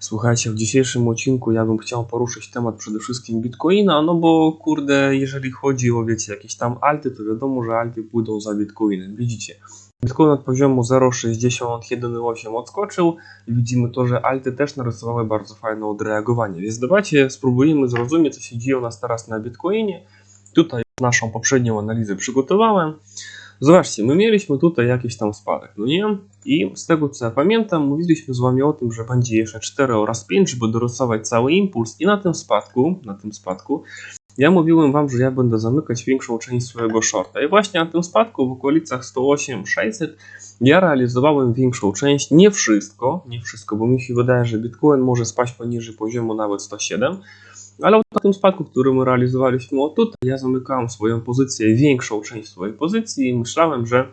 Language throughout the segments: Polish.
Słuchajcie, w dzisiejszym odcinku ja bym chciał poruszyć temat przede wszystkim Bitcoina, no bo kurde, jeżeli chodzi o wiecie, jakieś tam alty, to wiadomo, że alty pójdą za Bitcoinem, widzicie. Bitcoin od poziomu 0,61,8 odskoczył i widzimy to, że alty też narysowały bardzo fajne odreagowanie. Więc dawajcie, spróbujmy zrozumieć, co się dzieje u nas teraz na Bitcoinie. Tutaj naszą poprzednią analizę przygotowałem. Zobaczcie, my mieliśmy tutaj jakiś tam spadek, no nie? I z tego co ja pamiętam, mówiliśmy z wami o tym, że będzie jeszcze 4 oraz 5, żeby dorysować cały impuls i na tym spadku, na tym spadku, ja mówiłem wam, że ja będę zamykać większą część swojego shorta. I właśnie na tym spadku w okolicach 108-600 ja realizowałem większą część, nie wszystko, nie wszystko, bo mi się wydaje, że Bitcoin może spaść poniżej poziomu nawet 107, ale na tym spadku, który my realizowaliśmy o tutaj, ja zamykałem swoją pozycję, większą część swojej pozycji i myślałem, że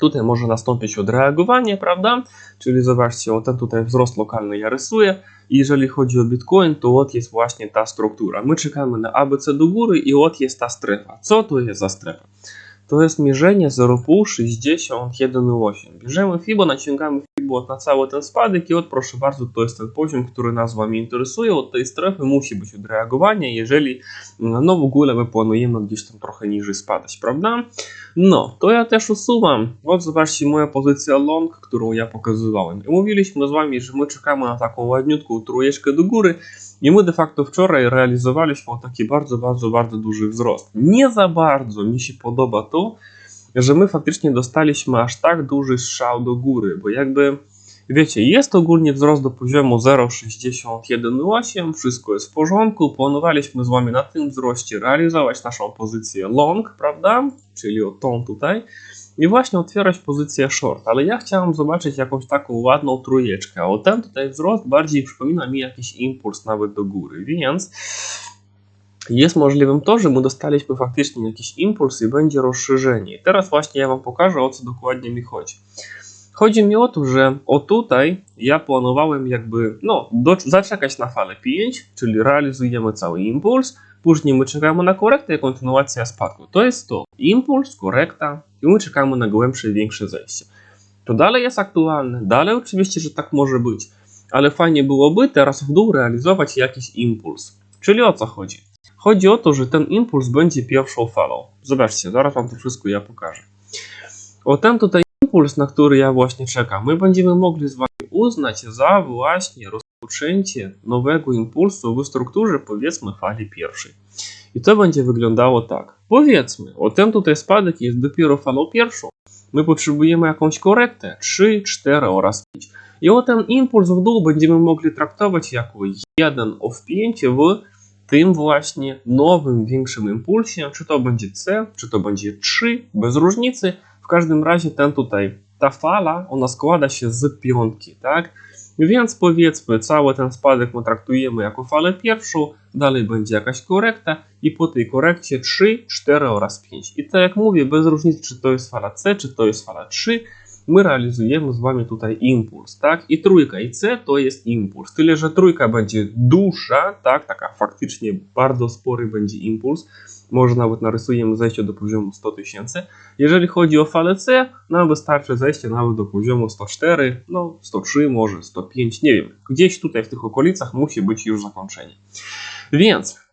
tutaj może nastąpić odreagowanie, prawda? Czyli zobaczcie, o ten tutaj wzrost lokalny ja rysuję. Jeżeli chodzi o Bitcoin, to od jest właśnie ta struktura. My czekamy na ABC do góry i od jest ta strefa. Co to jest za strefa? To jest mierzenie 0,61,8. Bierzemy FIBO, naciągamy błot na cały ten spadek i od proszę bardzo, to jest ten poziom, który nas Wam interesuje. Od tej strefy musi być odreagowanie, jeżeli mm, no w ogóle my planujemy gdzieś tam trochę niżej spadać, prawda? No, to ja też usuwam. Bo zobaczcie moja pozycja long, którą ja pokazywałem. I mówiliśmy z Wami, że my czekamy na taką ładniutką trójeczkę do góry. I my de facto wczoraj realizowaliśmy taki bardzo, bardzo, bardzo duży wzrost. Nie za bardzo mi się podoba to, że my faktycznie dostaliśmy aż tak duży strzał do góry, bo jakby wiecie, jest ogólnie wzrost do poziomu 0,61,8, wszystko jest w porządku, planowaliśmy z wami na tym wzroście realizować naszą pozycję long, prawda, czyli o tą tutaj, i właśnie otwierać pozycję short, ale ja chciałem zobaczyć jakąś taką ładną trójeczkę, o ten tutaj wzrost bardziej przypomina mi jakiś impuls nawet do góry, więc jest możliwym to, że my dostaliśmy faktycznie jakiś impuls i będzie rozszerzenie. Teraz właśnie ja Wam pokażę o co dokładnie mi chodzi. Chodzi mi o to, że o tutaj ja planowałem jakby, no, zaczekać na falę 5, czyli realizujemy cały impuls, później my czekamy na korektę i kontynuacja spadku. To jest to, impuls, korekta i my czekamy na głębsze i większe zejście. To dalej jest aktualne, dalej oczywiście, że tak może być, ale fajnie byłoby teraz w dół realizować jakiś impuls. Czyli o co chodzi? Chodzi o to, że ten impuls będzie pierwszą falą. Zobaczcie, zaraz Wam to wszystko ja pokażę. O ten tutaj impuls, na który ja właśnie czekam, my będziemy mogli z Wami uznać za właśnie rozpoczęcie nowego impulsu w strukturze powiedzmy fali pierwszej. I to będzie wyglądało tak. Powiedzmy, o ten tutaj spadek jest dopiero falą pierwszą. My potrzebujemy jakąś korektę 3, 4 oraz 5. I o ten impuls w dół będziemy mogli traktować jako jeden of 5 w tym właśnie nowym, większym impulsie, czy to będzie C, czy to będzie 3, bez różnicy. W każdym razie ten tutaj, ta fala, ona składa się z piątki, tak? Więc powiedzmy, cały ten spadek my traktujemy jako falę pierwszą, dalej będzie jakaś korekta i po tej korekcie 3, 4 oraz 5. I tak jak mówię, bez różnicy, czy to jest fala C, czy to jest fala 3, my realizujemy z Wami tutaj impuls, tak? I trójka i C to jest impuls, tyle że trójka będzie dłuższa, tak? Taka faktycznie bardzo spory będzie impuls, może nawet narysujemy zejście do poziomu 100 tysięcy. Jeżeli chodzi o falę C, nam wystarczy zejście nawet do poziomu 104, no 103 może, 105, nie wiem. Gdzieś tutaj w tych okolicach musi być już zakończenie. Więc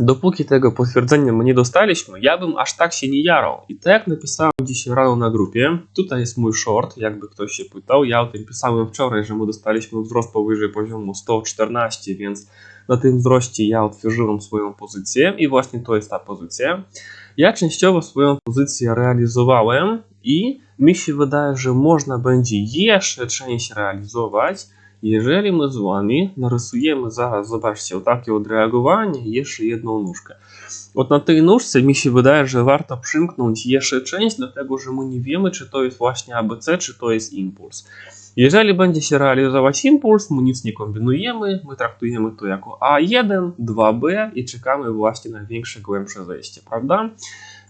dopóki tego potwierdzenia nie dostaliśmy, ja bym aż tak się nie jarał. I tak napisałem dzisiaj rano na grupie, tutaj jest mój short, jakby ktoś się pytał. Ja o tym pisałem wczoraj, że my dostaliśmy wzrost powyżej poziomu 114, więc na tym wzroście ja otworzyłem swoją pozycję i właśnie to jest ta pozycja. Ja częściowo swoją pozycję realizowałem i mi się wydaje, że można będzie jeszcze część realizować, jeżeli my z Wami narysujemy zaraz, zobaczcie, takie odreagowanie, jeszcze jedną nóżkę. Od na tej nóżce mi się wydaje, że warto przymknąć jeszcze część, dlatego że my nie wiemy, czy to jest właśnie ABC, czy to jest impuls. Jeżeli będzie się realizować impuls, my nic nie kombinujemy, my traktujemy to jako A1, 2B i czekamy właśnie na większe, głębsze zejście, prawda?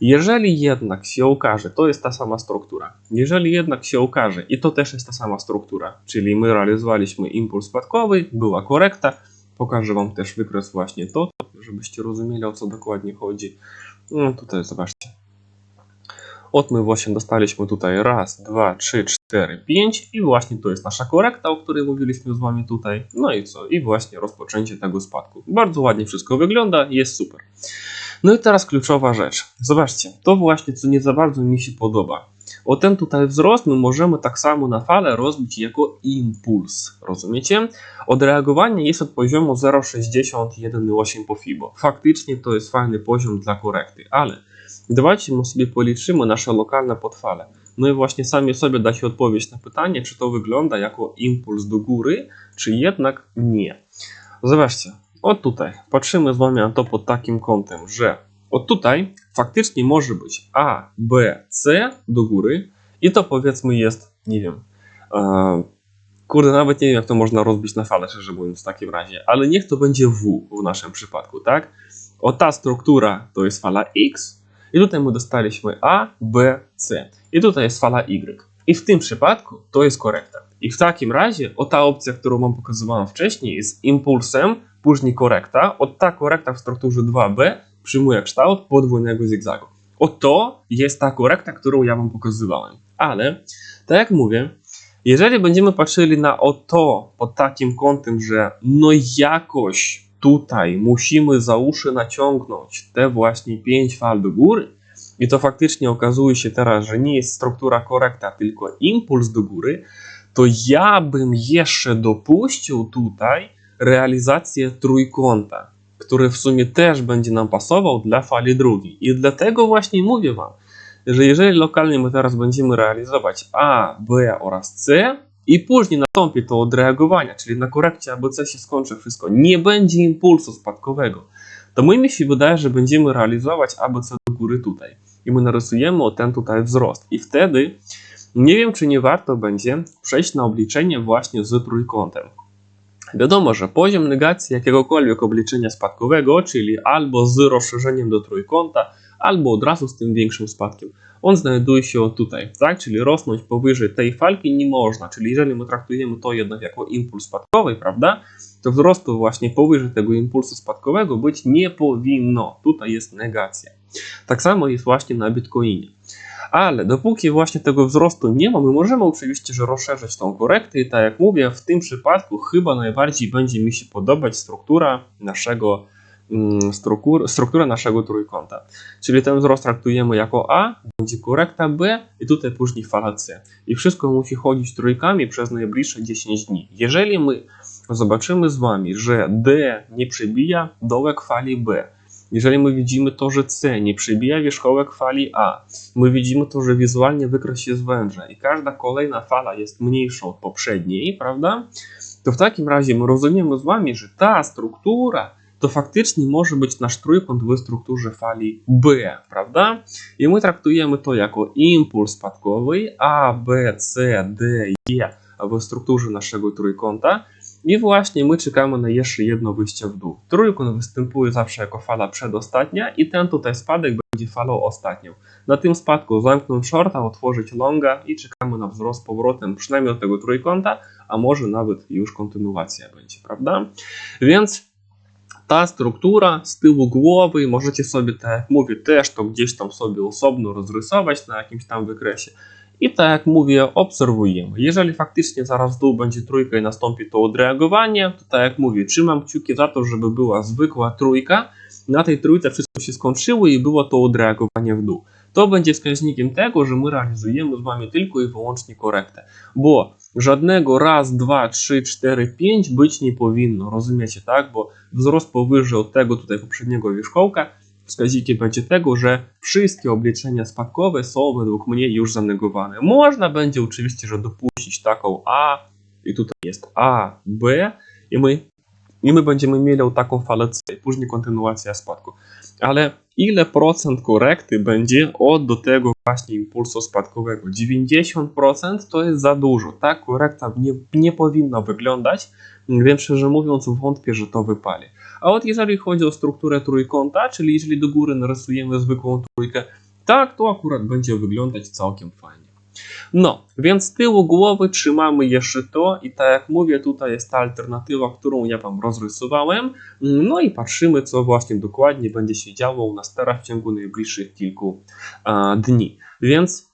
Jeżeli jednak się okaże, to jest ta sama struktura, jeżeli jednak się okaże, i to też jest ta sama struktura, czyli my realizowaliśmy impuls spadkowy, była korekta, pokażę Wam też wykres właśnie to, żebyście rozumieli o co dokładnie chodzi. No tutaj zobaczcie. Od my właśnie dostaliśmy tutaj raz, dwa, trzy, cztery, pięć i właśnie to jest nasza korekta, o której mówiliśmy z Wami tutaj. No i co? I właśnie rozpoczęcie tego spadku. Bardzo ładnie wszystko wygląda, jest super. No i teraz kluczowa rzecz. Zobaczcie, to właśnie co nie za bardzo mi się podoba. O ten tutaj wzrost my możemy tak samo na falę rozbić jako impuls, rozumiecie? Odreagowanie jest od poziomu 0,61,8 po FIBO. Faktycznie to jest fajny poziom dla korekty, ale dawajcie my sobie policzymy nasze lokalne podfale. No i właśnie sami sobie da się odpowiedź na pytanie, czy to wygląda jako impuls do góry, czy jednak nie. Zobaczcie, od tutaj patrzymy z wami na to pod takim kątem, że od tutaj faktycznie może być A, B, C do góry i to powiedzmy jest, nie wiem, e, kurde, nawet nie wiem jak to można rozbić na falę, szczerze mówiąc w takim razie, ale niech to będzie W w naszym przypadku, tak? O ta struktura to jest fala X, i tutaj my dostaliśmy A, B, C. I tutaj jest fala Y. I w tym przypadku to jest korekta. I w takim razie o ta opcja, którą wam pokazywałem wcześniej, jest impulsem, później korekta. Od ta korekta w strukturze 2B przyjmuje kształt podwójnego zigzagu. Oto jest ta korekta, którą ja wam pokazywałem. Ale, tak jak mówię, jeżeli będziemy patrzyli na oto pod takim kątem, że no jakoś tutaj musimy za uszy naciągnąć te właśnie 5 fal do góry i to faktycznie okazuje się teraz, że nie jest struktura korekta, tylko impuls do góry, to ja bym jeszcze dopuścił tutaj realizację trójkąta, który w sumie też będzie nam pasował dla fali drugiej. I dlatego właśnie mówię Wam, że jeżeli lokalnie my teraz będziemy realizować A, B oraz C, i później nastąpi to odreagowanie, czyli na korekcie ABC się skończy wszystko, nie będzie impulsu spadkowego, to mi się wydaje, że będziemy realizować ABC do góry tutaj. I my narysujemy o ten tutaj wzrost. I wtedy nie wiem, czy nie warto będzie przejść na obliczenie właśnie z trójkątem. Wiadomo, że poziom negacji jakiegokolwiek obliczenia spadkowego, czyli albo z rozszerzeniem do trójkąta, albo od razu z tym większym spadkiem, on znajduje się tutaj, tak? Czyli rosnąć powyżej tej falki nie można. Czyli jeżeli my traktujemy to jednak jako impuls spadkowy, prawda? To wzrostu właśnie powyżej tego impulsu spadkowego być nie powinno. Tutaj jest negacja. Tak samo jest właśnie na Bitcoinie. Ale dopóki właśnie tego wzrostu nie ma, my możemy oczywiście że rozszerzyć tą korektę i tak jak mówię, w tym przypadku chyba najbardziej będzie mi się podobać struktura naszego struktur, strukturę naszego trójkąta. Czyli ten wzrost traktujemy jako A, będzie korekta B i tutaj później fala C. I wszystko musi chodzić trójkami przez najbliższe 10 dni. Jeżeli my zobaczymy z Wami, że D nie przebija dołek fali B, jeżeli my widzimy to, że C nie przebija wierzchołek fali A, my widzimy to, że wizualnie wykres jest węża i każda kolejna fala jest mniejsza od poprzedniej, prawda? To w takim razie my rozumiemy z Wami, że ta struktura to faktycznie może być nasz trójkąt w strukturze fali B, prawda? I my traktujemy to jako impuls spadkowy A, B, C, D, E w strukturze naszego trójkąta. I właśnie my czekamy na jeszcze jedno wyjście w dół. Trójkąt występuje zawsze jako fala przedostatnia i ten tutaj spadek będzie falą ostatnią. Na tym spadku zamknąć shorta, otworzyć longa i czekamy na wzrost powrotem przynajmniej od tego trójkąta, a może nawet już kontynuacja będzie, prawda? Więc ta struktura z tyłu głowy, możecie sobie, tak jak mówię, też to gdzieś tam sobie osobno rozrysować na jakimś tam wykresie. I tak jak mówię, obserwujemy. Jeżeli faktycznie zaraz w dół będzie trójka i nastąpi to odreagowanie, to tak jak mówię, trzymam kciuki za to, żeby była zwykła trójka. Na tej trójce wszystko się skończyło i było to odreagowanie w dół. To będzie wskaźnikiem tego, że my realizujemy z Wami tylko i wyłącznie korektę. Bo żadnego raz, dwa, trzy, cztery, pięć być nie powinno, rozumiecie, tak? Bo wzrost powyżej od tego tutaj poprzedniego wierzchołka wskaźnikiem będzie tego, że wszystkie obliczenia spadkowe są według mnie już zanegowane. Można będzie oczywiście, że dopuścić taką A i tutaj jest A, B i my, i my będziemy mieli taką falę C i później kontynuacja spadku. Ale ile procent korekty będzie od do tego właśnie impulsu spadkowego? 90% to jest za dużo. Tak korekta nie, nie powinna wyglądać, więc szczerze mówiąc wątpię, że to wypali. A od jeżeli chodzi o strukturę trójkąta, czyli jeżeli do góry narysujemy zwykłą trójkę, tak to akurat będzie wyglądać całkiem fajnie. No, więc z tyłu głowy trzymamy jeszcze to i tak jak mówię, tutaj jest ta alternatywa, którą ja Wam rozrysowałem. No i patrzymy, co właśnie dokładnie będzie się działo u nas teraz w ciągu najbliższych kilku dni. Więc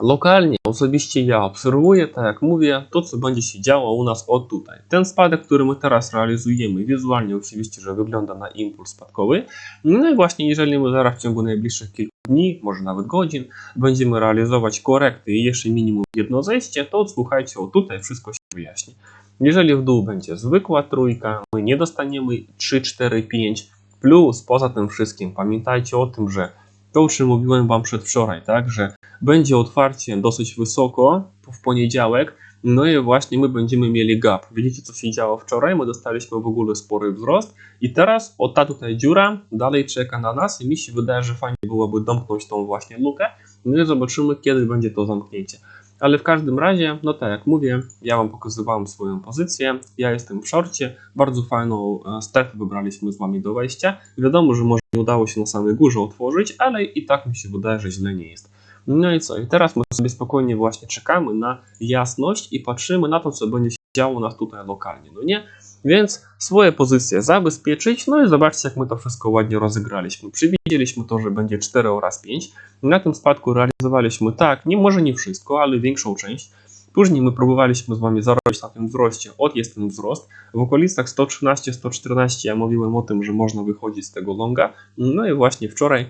lokalnie, osobiście ja obserwuję, tak jak mówię, to co będzie się działo u nas od tutaj. Ten spadek, który my teraz realizujemy, wizualnie oczywiście, że wygląda na impuls spadkowy. No i właśnie jeżeli my zaraz w ciągu najbliższych kilku dni, może nawet godzin, będziemy realizować korekty i jeszcze minimum jedno zejście, to słuchajcie, o tutaj wszystko się wyjaśni. Jeżeli w dół będzie zwykła trójka, my nie dostaniemy 3, 4, 5, plus poza tym wszystkim pamiętajcie o tym, że to już mówiłem Wam przedwczoraj, tak, że będzie otwarcie dosyć wysoko w poniedziałek, no i właśnie my będziemy mieli gap. Widzicie, co się działo wczoraj? My dostaliśmy w ogóle spory wzrost i teraz o ta tutaj dziura dalej czeka na nas i mi się wydaje, że fajnie byłoby domknąć tą właśnie lukę. No i zobaczymy, kiedy będzie to zamknięcie. Ale w każdym razie, no tak jak mówię, ja Wam pokazywałem swoją pozycję, ja jestem w szorcie, bardzo fajną e, strefę wybraliśmy z Wami do wejścia. Wiadomo, że może nie udało się na samej górze otworzyć, ale i tak mi się wydaje, że źle nie jest. No i co? I teraz my sobie spokojnie właśnie czekamy na jasność i patrzymy na to, co będzie się działo nas tutaj lokalnie, no nie? Więc swoje pozycje zabezpieczyć, no i zobaczcie, jak my to wszystko ładnie rozegraliśmy. Przewidzieliśmy to, że będzie 4 oraz 5. Na tym spadku realizowaliśmy tak, nie może nie wszystko, ale większą część. Później my próbowaliśmy z Wami zarobić na tym wzroście. Od jest ten wzrost. W okolicach 113-114 ja mówiłem o tym, że można wychodzić z tego longa. No i właśnie wczoraj,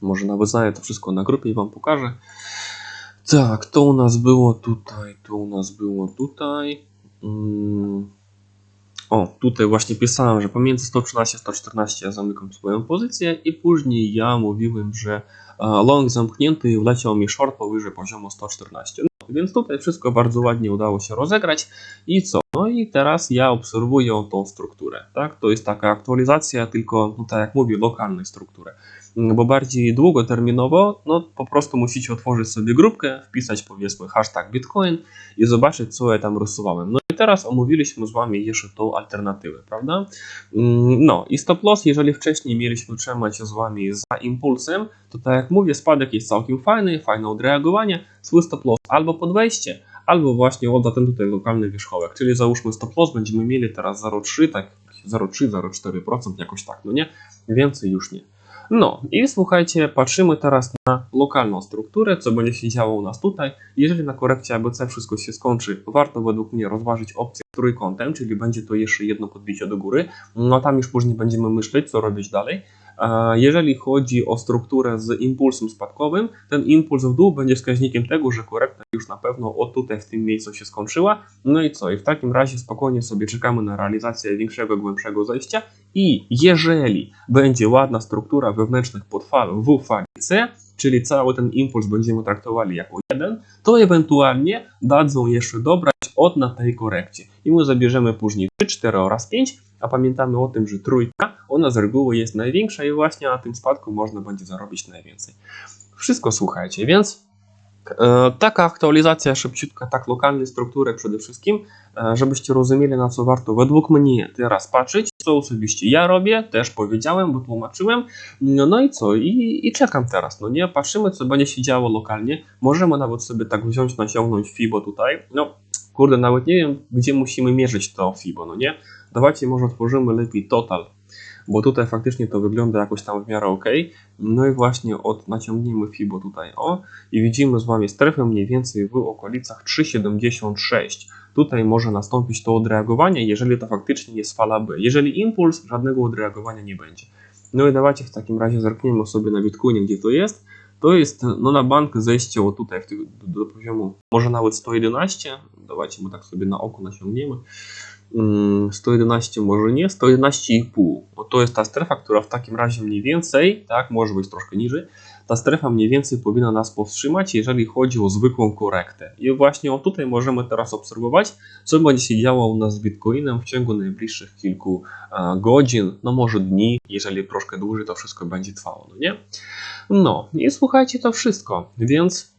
może nawet znajdę to wszystko na grupie i Wam pokażę. Tak, to u nas było tutaj, to u nas było tutaj. Mm. O, tutaj właśnie pisałem, że pomiędzy 113 a 114 ja zamykam swoją pozycję i później ja mówiłem, że e, long zamknięty i wleciał mi short powyżej poziomu 114. Więc tutaj wszystko bardzo ładnie udało się rozegrać i co? No i teraz ja obserwuję tą strukturę, tak? To jest taka aktualizacja, tylko no, tak jak mówię, lokalnej struktury. Mm, Bo bardziej długoterminowo, no po prostu musicie otworzyć sobie grupkę, wpisać powiedzmy hashtag Bitcoin i zobaczyć, co ja tam rysowałem. No teraz omówiliśmy z Wami jeszcze tą alternatywę, prawda? Mm, No i stop loss, jeżeli wcześniej mieliśmy trzymać się z Wami za impulsem, to tak jak mówię, spadek jest całkiem fajny, fajne odreagowanie, swój stop loss albo pod wejście, albo właśnie odda ten tutaj lokalny wierzchołek, czyli załóżmy stop loss będziemy mieli teraz 0,3, tak 0,3-0,4%, jakoś tak, no nie? Więcej już nie. No i słuchajcie, patrzymy teraz na lokalną strukturę, co będzie się działo u nas tutaj. Jeżeli na korekcie ABC wszystko się skończy, warto według mnie rozważyć opcję trójkątem, czyli będzie to jeszcze jedno podbicie do góry. No tam już później będziemy myśleć, co robić dalej. Jeżeli chodzi o strukturę z impulsem spadkowym, ten impuls w dół będzie wskaźnikiem tego, że korekta już na pewno od tutaj w tym miejscu się skończyła. No i co? I w takim razie spokojnie sobie czekamy na realizację większego, głębszego zejścia i jeżeli będzie ładna struktura wewnętrznych podfal w fali C, czyli cały ten impuls będziemy traktowali jako jeden, to ewentualnie dadzą jeszcze dobrać od na tej korekcie. I my zabierzemy później 3, 4 oraz 5, a pamiętamy o tym, że trójka, ona z reguły jest największa i właśnie na tym spadku można będzie zarobić najwięcej. Wszystko słuchajcie, więc E, Taka aktualizacja szybciutka, tak lokalnej struktury przede wszystkim, e, żebyście rozumieli na co warto według mnie teraz patrzeć, co osobiście ja robię, też powiedziałem, bo tłumaczyłem, no, no i co, I, i czekam teraz, no nie, patrzymy co będzie się działo lokalnie, możemy nawet sobie tak wziąć, nasiągnąć FIBO tutaj, no kurde, nawet nie wiem gdzie musimy mierzyć to FIBO, no nie, dawajcie może otworzymy lepiej total, bo tutaj faktycznie to wygląda jakoś tam w miarę ok. No i właśnie od naciągniemy FIBO tutaj o i widzimy z Wami strefę mniej więcej w okolicach 3,76. Tutaj może nastąpić to odreagowanie, jeżeli to faktycznie jest fala B. Jeżeli impuls, żadnego odreagowania nie będzie. No i dawajcie w takim razie zerkniemy sobie na Bitcoinie, gdzie to jest. To jest no na bank zejście o tutaj w tych, do, do poziomu może nawet 111. Dawajcie mu tak sobie na oko naciągniemy. Mm, 111 może nie, 111,5. No to jest ta strefa, która w takim razie mniej więcej, tak, może być troszkę niżej, ta strefa mniej więcej powinna nas powstrzymać, jeżeli chodzi o zwykłą korektę. I właśnie o tutaj możemy teraz obserwować, co będzie się działo u nas z Bitcoinem w ciągu najbliższych kilku godzin, no może dni, jeżeli troszkę dłużej to wszystko będzie trwało, no nie? No i słuchajcie to wszystko, więc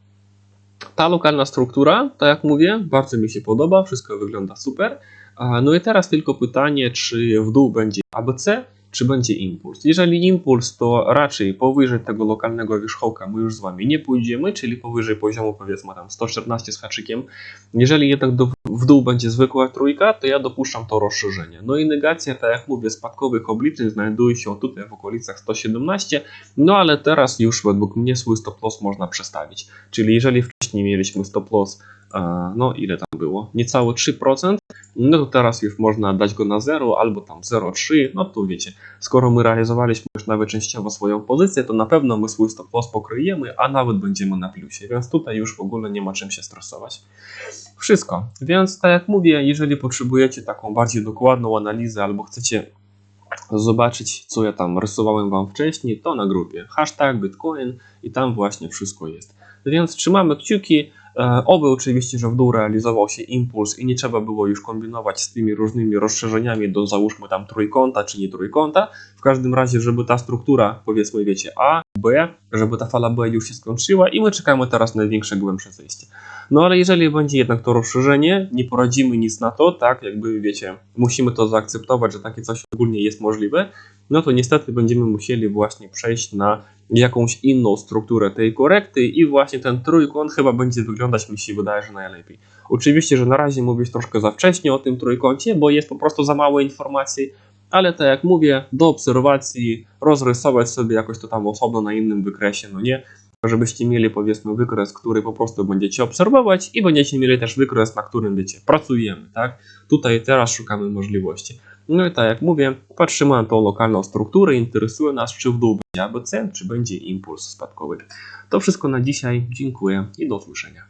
ta lokalna struktura, tak jak mówię, bardzo mi się podoba, wszystko wygląda super. No i teraz tylko pytanie, czy w dół będzie ABC czy będzie impuls. Jeżeli impuls, to raczej powyżej tego lokalnego wierzchołka my już z Wami nie pójdziemy, czyli powyżej poziomu powiedzmy tam 114 z haczykiem. Jeżeli jednak do, w dół będzie zwykła trójka, to ja dopuszczam to rozszerzenie. No i negacja, tak jak mówię, spadkowych obliczeń znajduje się tutaj w okolicach 117, no ale teraz już według mnie swój stop loss można przestawić. Czyli jeżeli wcześniej mieliśmy stop loss, no ile tam było? Niecałe 3%, no to teraz już można dać go na 0 albo tam 0,3, no to wiecie, skoro my realizowaliśmy już nawet częściowo swoją pozycję, to na pewno my swój stop loss pokryjemy, a nawet będziemy na plusie, więc tutaj już w ogóle nie ma czym się stresować. Wszystko, więc tak jak mówię, jeżeli potrzebujecie taką bardziej dokładną analizę albo chcecie zobaczyć, co ja tam rysowałem Wam wcześniej, to na grupie hashtag Bitcoin i tam właśnie wszystko jest. Więc trzymamy kciuki, Oby oczywiście, że w dół realizował się impuls i nie trzeba było już kombinować z tymi różnymi rozszerzeniami do załóżmy tam trójkąta czy nie trójkąta. W każdym razie, żeby ta struktura, powiedzmy, wiecie, A, B, żeby ta fala B już się skończyła i my czekamy teraz na największe, głębsze zejście. No ale jeżeli będzie jednak to rozszerzenie, nie poradzimy nic na to, tak, jakby wiecie, musimy to zaakceptować, że takie coś ogólnie jest możliwe, no to niestety będziemy musieli właśnie przejść na jakąś inną strukturę tej korekty i właśnie ten trójkąt chyba będzie wyglądać, mi się wydaje, że najlepiej. Oczywiście, że na razie mówić troszkę za wcześnie o tym trójkącie, bo jest po prostu za mało informacji, ale tak jak mówię, do obserwacji, rozrysować sobie jakoś to tam osobno na innym wykresie, no nie, żebyście mieli powiedzmy wykres, który po prostu będziecie obserwować i będziecie mieli też wykres, na którym wiecie, pracujemy, tak? Tutaj teraz szukamy możliwości. No i tak jak mówię, patrzymy na tą lokalną strukturę, interesuje nas, czy w dół będzie ABC, czy będzie impuls spadkowy. To wszystko na dzisiaj, dziękuję i do usłyszenia.